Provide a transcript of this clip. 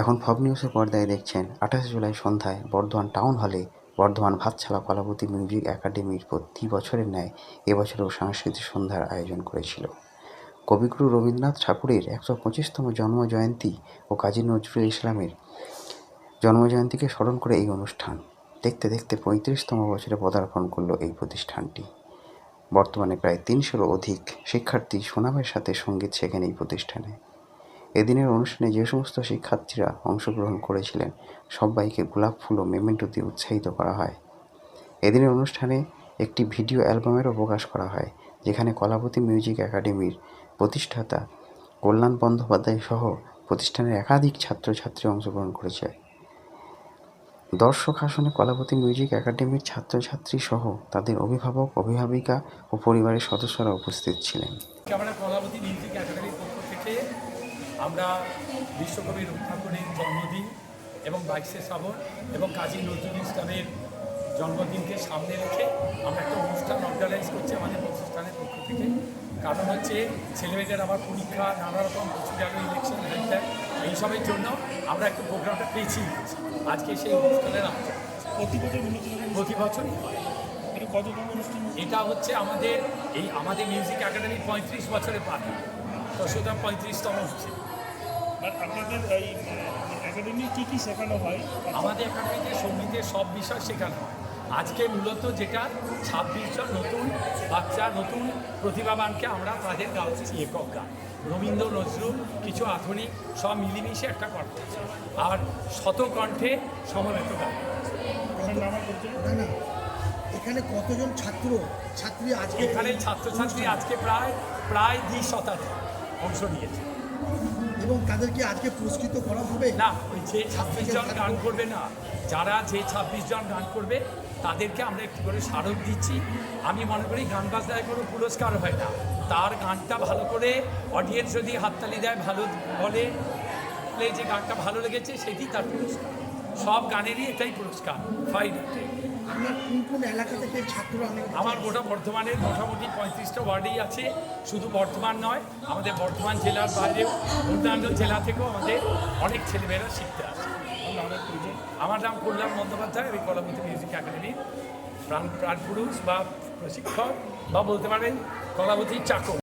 এখন ফব নিউজের পর্দায় দেখছেন আঠাশে জুলাই সন্ধ্যায় বর্ধমান টাউন হলে বর্ধমান ভাতছালা কলাবতী মিউজিক একাডেমির প্রতি বছরের ন্যায় এবছরেও সাংস্কৃতিক সন্ধ্যার আয়োজন করেছিল। কবিগুরু রবীন্দ্রনাথ ঠাকুরের একশো পঁচিশতম জন্মজয়ন্তী ও কাজী নজরুল ইসলামের জন্মজয়ন্তীকে স্মরণ করে এই অনুষ্ঠান। দেখতে দেখতে পঁয়ত্রিশতম বছরে পদার্পণ করল এই প্রতিষ্ঠানটি। বর্তমানে প্রায় তিনশোরও অধিক শিক্ষার্থী সুনামের সাথে সংগীত শেখেন এই প্রতিষ্ঠানে। এদিনের অনুষ্ঠানে যে সমস্ত শিক্ষার্থীরা অংশগ্রহণ করেছিলেন, সবাইকে গোলাপ ফুল ও মেমেন্টো দিয়ে উৎসাহিত করা হয়। এদিনের অনুষ্ঠানে একটি ভিডিও অ্যালবামেরও প্রকাশ করা হয়, যেখানে কলাবতী মিউজিক একাডেমির প্রতিষ্ঠাতা কল্যাণ বন্দ্যোপাধ্যায় সহ প্রতিষ্ঠানের একাধিক ছাত্রছাত্রী অংশগ্রহণ করেছে। দর্শক আসনে কলাবতী মিউজিক একাডেমির ছাত্রছাত্রী সহ তাদের অভিভাবক, অভিভাবিকা ও পরিবারের সদস্যরা উপস্থিত ছিলেন। কলাবতী মিউজিক একাডেমির পক্ষ থেকে আমরা বিশ্বকবি ঠাকুরের জন্মদিন এবং বাইশে শ্রাবণ এবং কাজী নজরুল ইসলামের জন্মদিনকে সামনে রেখে আমরা একটা অনুষ্ঠান অর্গানাইজ করছি আমাদের প্রতিষ্ঠানের পক্ষ থেকে। কারণ হচ্ছে ছেলেমেয়েদের আবার পরীক্ষা নানা রকম বছর গেল ইলেকশন হ্যান্ড এইসবের জন্য আমরা একটু প্রোগ্রামটা পেয়েছি। আজকে সেই অনুষ্ঠানের। প্রতি বছর অনুষ্ঠান প্রতি বছরই হয়। এটা কততম অনুষ্ঠান? এটা হচ্ছে আমাদের এই আমাদের মিউজিক একাডেমি পঁয়ত্রিশ বছরে পাঠা। সুতরাং পঁয়ত্রিশতম হচ্ছে। আপনাদের এই একাডেমি কী কী শেখানো হয়? আমাদের একাডেমিতে সঙ্গীতের সব বিষয় শেখানো হয়। আজকে মূলত যেটা ছাব্বিশ জন নতুন বাচ্চা নতুন প্রতিভাবানকে আমরা তাদের গাওয়াচ্ছি একক গান রবীন্দ্র নজরুল কিছু আধুনিক সব মিলিমিশে একটা কণ্ঠ আছে। আর শতকণ্ঠে সমবেত গান। এখানে কতজন ছাত্র ছাত্রী আজকে? এখানে ছাত্রছাত্রী আজকে প্রায় প্রায় দুই শতাধিক অংশ নিয়েছে। এবং তাদেরকে আজকে পুরস্কৃত করা হবে? না ওই যে ছাব্বিশ জন গান করবে না যারা যে ছাব্বিশ জন গান করবে তাদেরকে আমরা একটু করে স্মারক দিচ্ছি। আমি মনে করি গান বাজনায় কোনো পুরস্কার হয় না। তার গানটা ভালো করে অডিয়েন্স যদি হাততালি দেয় ভালো বলে বলে যে গানটা ভালো লেগেছে সেটি তার পুরস্কার। সব গানেরই এটাই পুরস্কার ফাইন আপনার কোন কোন এলাকা থেকে ছাত্র আমি আমার গোটা বর্ধমানের মোটামুটি পঁয়ত্রিশটা ওয়ার্ডেই আছে শুধু বর্ধমান নয় আমাদের বর্ধমান জেলার বাইরেও অন্যান্য জেলা থেকেও আমাদের অনেক ছেলেমেয়েরা শিখতে আসে। আমার নাম কল্যাণ বন্দ্যোপাধ্যায় আমি কলাবতী মিউজিক একাডেমির প্রাণ প্রাণপুরুষ বা প্রশিক্ষক বা বলতে পারেন কলাবতীর চাকর।